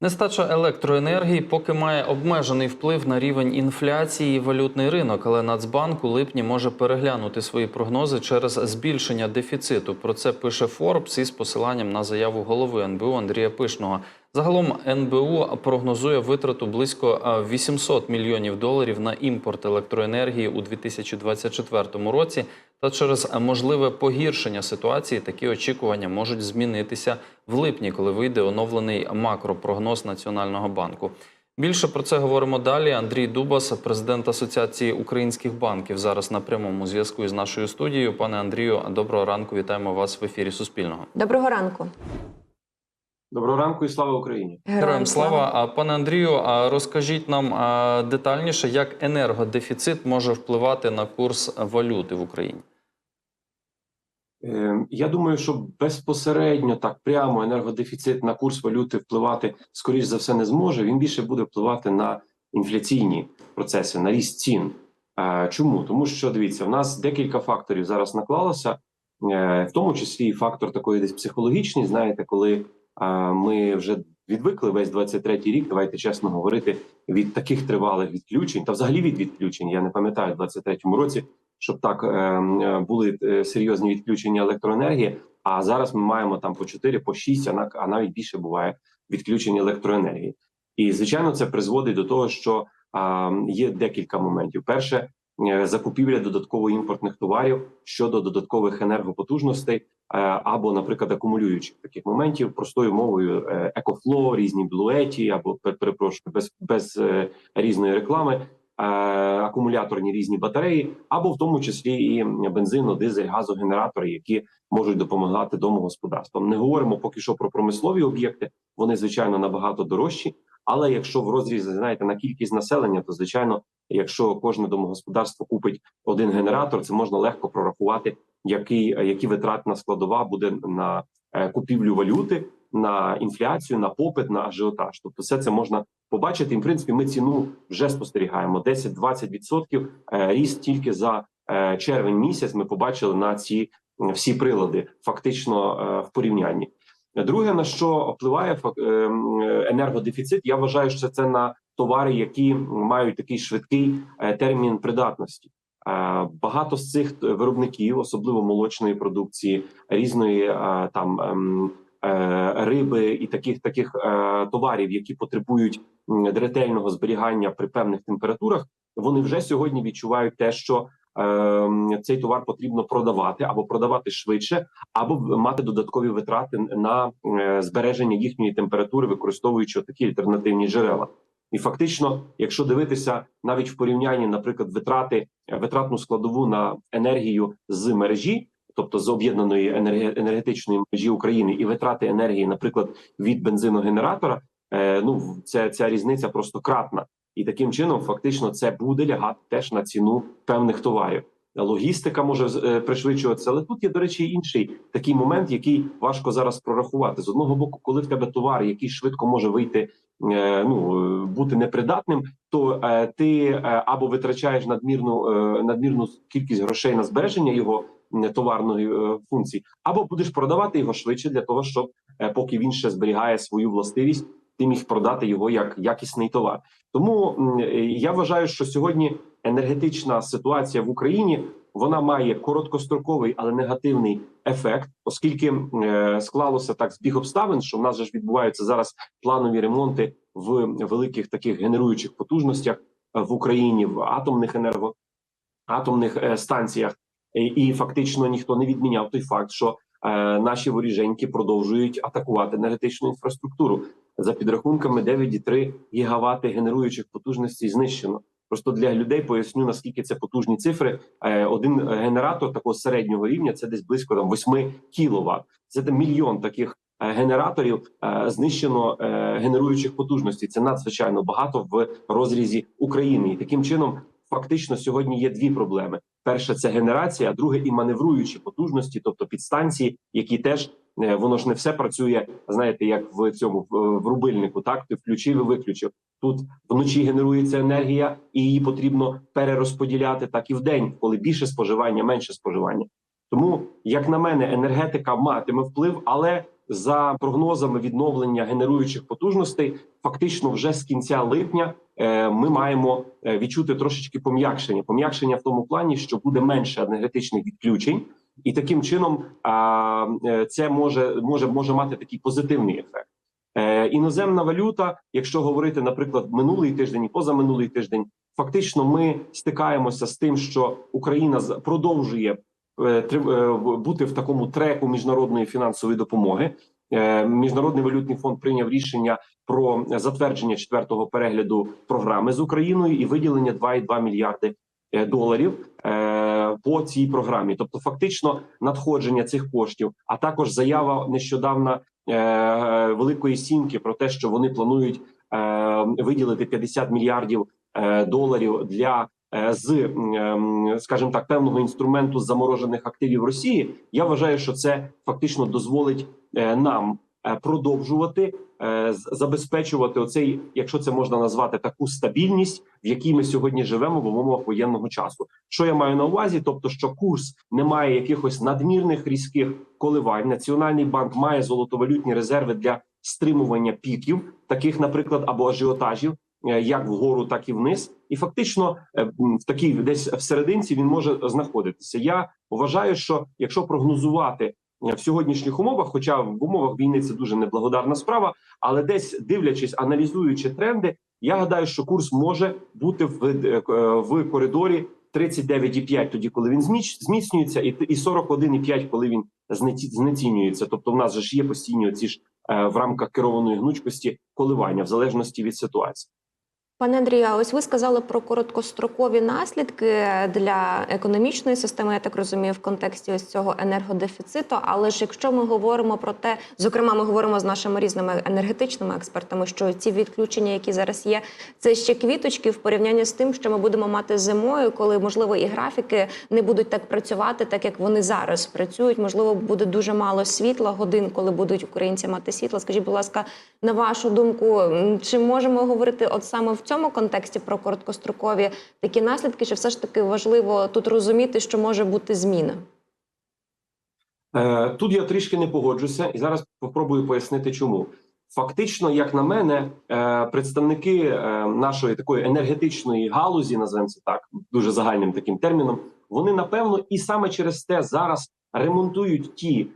Нестача електроенергії поки має обмежений вплив на рівень інфляції і валютний ринок, але Нацбанк у липні може переглянути свої прогнози через збільшення дефіциту. Про це пише Forbes із посиланням на заяву голови НБУ Андрія Пишного. Загалом НБУ прогнозує витрату близько а, 800 мільйонів доларів на імпорт електроенергії у 2024 році. Та через можливе погіршення ситуації такі очікування можуть змінитися в липні, коли вийде оновлений макропрогноз Національного банку. Більше про це говоримо далі. Андрій Дубас, президент Асоціації українських банків, зараз на прямому зв'язку із нашою студією. Пане Андрію, доброго ранку. Вітаємо вас в ефірі Суспільного. Доброго ранку. Доброго ранку і слава Україні. Героям слава. А пане Андрію, а розкажіть нам детальніше, як енергодефіцит може впливати на курс валюти в Україні. Е, Я думаю, що безпосередньо так прямо енергодефіцит на курс валюти впливати скоріш за все не зможе. Він більше буде впливати на інфляційні процеси, на ріст цін. Е, Чому? Тому що дивіться, в нас декілька факторів зараз наклалося, е, в тому числі і фактор такої десь психологічний. Знаєте, коли ми вже відвикли весь 23-й рік, давайте чесно говорити, від таких тривалих відключень, та взагалі від відключень. Я не пам'ятаю в 23-му році, щоб так е, е, були е, серйозні відключення електроенергії. А зараз ми маємо там по 4, по 6, а навіть більше буває відключень електроенергії. І звичайно, це призводить до того, що є декілька моментів. Перше, закупівля додатково імпортних товарів щодо додаткових енергопотужностей, е, або, наприклад, акумулюючих таких моментів, простою мовою е, екофло, різні блуеті, або перепрошую, без, без е, різної реклами. е, Акумуляторні різні батареї, або в тому числі і бензино, дизель, газогенератори, які можуть допомагати домогосподарствам. Не говоримо поки що про промислові об'єкти. Вони звичайно набагато дорожчі. Але якщо в розрізі знаєте на кількість населення, то звичайно, якщо кожне домогосподарство купить один генератор, це можна легко прорахувати, який які витратна складова буде на е, купівлю валюти, на інфляцію, на попит, на ажіотаж. Тобто, все це можна побачити. І в принципі, ми ціну вже спостерігаємо 10-20% е, ріст тільки за е, червень місяць. Ми побачили на ці всі прилади, фактично в порівнянні. Друге, на що впливає е, енергодефіцит, я вважаю, що це на товари, які мають такий швидкий е, термін придатності. Е, Багато з цих виробників, особливо молочної продукції, різної там ем, риби і таких таких товарів, які потребують ретельного зберігання при певних температурах, вони вже сьогодні відчувають те, що цей товар потрібно продавати або продавати швидше, або мати додаткові витрати на е, збереження їхньої температури, використовуючи такі альтернативні джерела. І фактично, якщо дивитися навіть в порівнянні, наприклад, витрати е, витратну складову на енергію з мережі, тобто з об'єднаної енерге- енергетичної мережі України, і витрати енергії, наприклад, від бензиногенератора, е, ну це ця різниця просто кратна. І таким чином, фактично, це буде лягати теж на ціну певних товарів. Логістика може е, пришвидшуватися, але тут є, до речі, інший такий момент, який важко зараз прорахувати. З одного боку, коли в тебе товар, який швидко може вийти, е, ну е, бути непридатним, то ти або витрачаєш надмірну надмірну кількість грошей на збереження його товарної функції, або будеш продавати його швидше для того, щоб поки він ще зберігає свою властивість, ти міг продати його як якісний товар. Тому я вважаю, що сьогодні енергетична ситуація в Україні вона має короткостроковий, але негативний ефект, оскільки е, склалося так збіг обставин, що в нас же ж відбуваються зараз планові ремонти в великих таких генеруючих потужностях е, в Україні в атомних енерго атомних е, станціях, і, фактично ніхто не відміняв той факт, що наші воріженьки продовжують атакувати енергетичну інфраструктуру за підрахунками 9,3 гігавати генеруючих потужностей знищено. Просто для людей поясню наскільки це потужні цифри. Е, Один генератор такого середнього рівня це десь близько там 8 кіловат. Це мільйон таких е, генераторів е, знищено генеруючих потужностей. Це надзвичайно багато в розрізі України. І таким чином, фактично, сьогодні є дві проблеми: перше це генерація, а друге і маневруючі потужності, тобто підстанції, які теж воно ж не все працює. Знаєте, як в цьому в рубильнику, так ти включив і виключив. Тут вночі генерується енергія, і її потрібно перерозподіляти так і в день, коли більше споживання, менше споживання. Тому, як на мене, енергетика матиме вплив, але за прогнозами відновлення генеруючих потужностей, фактично вже з кінця липня е, ми маємо е, відчути трошечки пом'якшення. Пом'якшення в тому плані, що буде менше енергетичних відключень, і таким чином е, це може, може, може мати такий позитивний ефект. Е, іноземна валюта, якщо говорити, наприклад, минулий тиждень і позаминулий тиждень, фактично ми стикаємося з тим, що Україна продовжує е, бути в такому треку міжнародної фінансової допомоги. Міжнародний валютний фонд прийняв рішення про затвердження четвертого перегляду програми з Україною і виділення 2,2 мільярди доларів по цій програмі. Тобто, фактично, надходження цих коштів, а також заява нещодавна е, великої сімки про те, що вони планують е, виділити 50 мільярдів е, доларів для з, ем, скажімо так, певного інструменту заморожених активів Росії. Я вважаю, що це фактично дозволить нам продовжувати е, забезпечувати оцей, якщо це можна назвати, таку стабільність, в якій ми сьогодні живемо в умовах воєнного часу. Що я маю на увазі? Тобто, що курс не має якихось надмірних різких коливань. Національний банк має золотовалютні резерви для стримування піків, таких, наприклад, або ажіотажів. е, Як вгору, так і вниз, і фактично е, в такій десь всерединці він може знаходитися. Я вважаю, що якщо прогнозувати е, в сьогоднішніх умовах, хоча в умовах війни це дуже неблагодарна справа, але десь дивлячись, аналізуючи тренди, я гадаю, що курс може бути в, е, в коридорі 39,5, тоді коли він зміцнюється, і і 41,5, коли він знеці- знецінюється. Тобто, в нас же ж є постійні оці ж е, в рамках керованої гнучкості коливання в залежності від ситуації. Пане Андрію, ось ви сказали про короткострокові наслідки для економічної системи, я так розумію, в контексті ось цього енергодефіциту. Але ж якщо ми говоримо про те, зокрема, ми говоримо з нашими різними енергетичними експертами, що ці відключення, які зараз є, це ще квіточки в порівнянні з тим, що ми будемо мати зимою, коли можливо і графіки не будуть так працювати, так як вони зараз працюють. Можливо, буде дуже мало світла годин, коли будуть українці мати світло. Скажіть, будь ласка, на вашу думку, чи можемо говорити от саме в цьому контексті про короткострокові такі наслідки, чи все ж таки важливо тут розуміти, що може бути зміна? Е, Тут я трішки не погоджуся, і зараз попробую пояснити, чому. Фактично, як на мене, е, представники е, нашої такої енергетичної галузі, називаємо це так, дуже загальним таким терміном, вони напевно і саме через те зараз ремонтують ті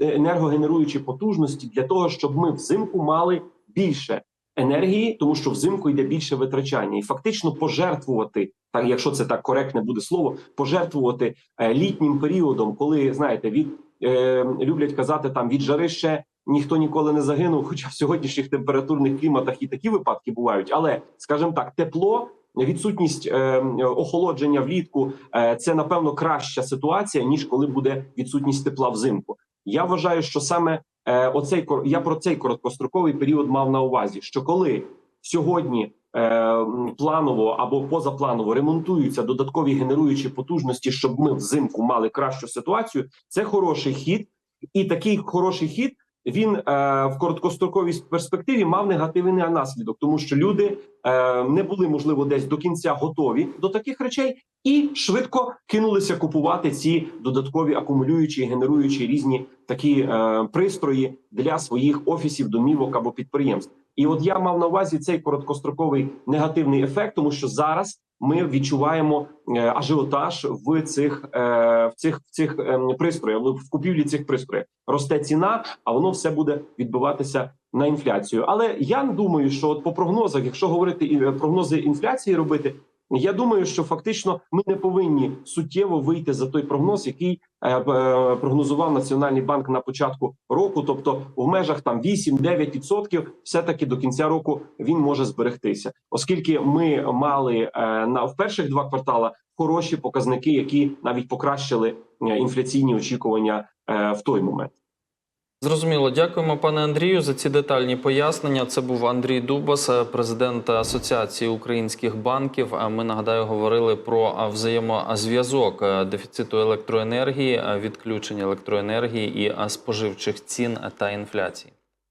енергогенеруючі потужності для того, щоб ми взимку мали більше енергії, тому що взимку йде більше витрачання, і фактично пожертвувати, так якщо це так коректне буде слово, пожертвувати е, літнім періодом, коли знаєте, від е, люблять казати там від жари ще ніхто ніколи не загинув. Хоча в сьогоднішніх температурних кліматах і такі випадки бувають. Але скажімо так, тепло. Відсутність е, охолодження влітку е, це напевно краща ситуація ніж коли буде відсутність тепла взимку. Я вважаю, що саме оцей кор- я про цей короткостроковий період мав на увазі, що коли сьогодні е, планово або позапланово ремонтуються додаткові генеруючі потужності, щоб ми взимку мали кращу ситуацію, це хороший хід, і такий хороший хід. Він е, в короткостроковій перспективі мав негативний наслідок, тому що люди е, не були можливо десь до кінця готові до таких речей, і швидко кинулися купувати ці додаткові акумулюючі, генеруючі різні такі е, пристрої для своїх офісів, домівок або підприємств. І от я мав на увазі цей короткостроковий негативний ефект, тому що зараз ми відчуваємо е, ажіотаж в цих е, в цих в цих ем, пристроях, в купівлі цих пристроїв. Росте ціна, а воно все буде відбиватися на інфляцію. Але я думаю, що от по прогнозах, якщо говорити і е, прогнози інфляції робити. Я думаю, що фактично ми не повинні суттєво вийти за той прогноз, який е, е, прогнозував Національний банк на початку року. Тобто, в межах там 8-9%, все таки до кінця року він може зберегтися, оскільки ми мали е, на в перших два квартала хороші показники, які навіть покращили інфляційні очікування в той момент. Зрозуміло, дякуємо, пане Андрію, за ці детальні пояснення. Це був Андрій Дубас, е, президент Асоціації українських банків. А Ми нагадаю, говорили про взаємозв'язок е, дефіциту електроенергії, е, відключення електроенергії і споживчих цін та інфляції.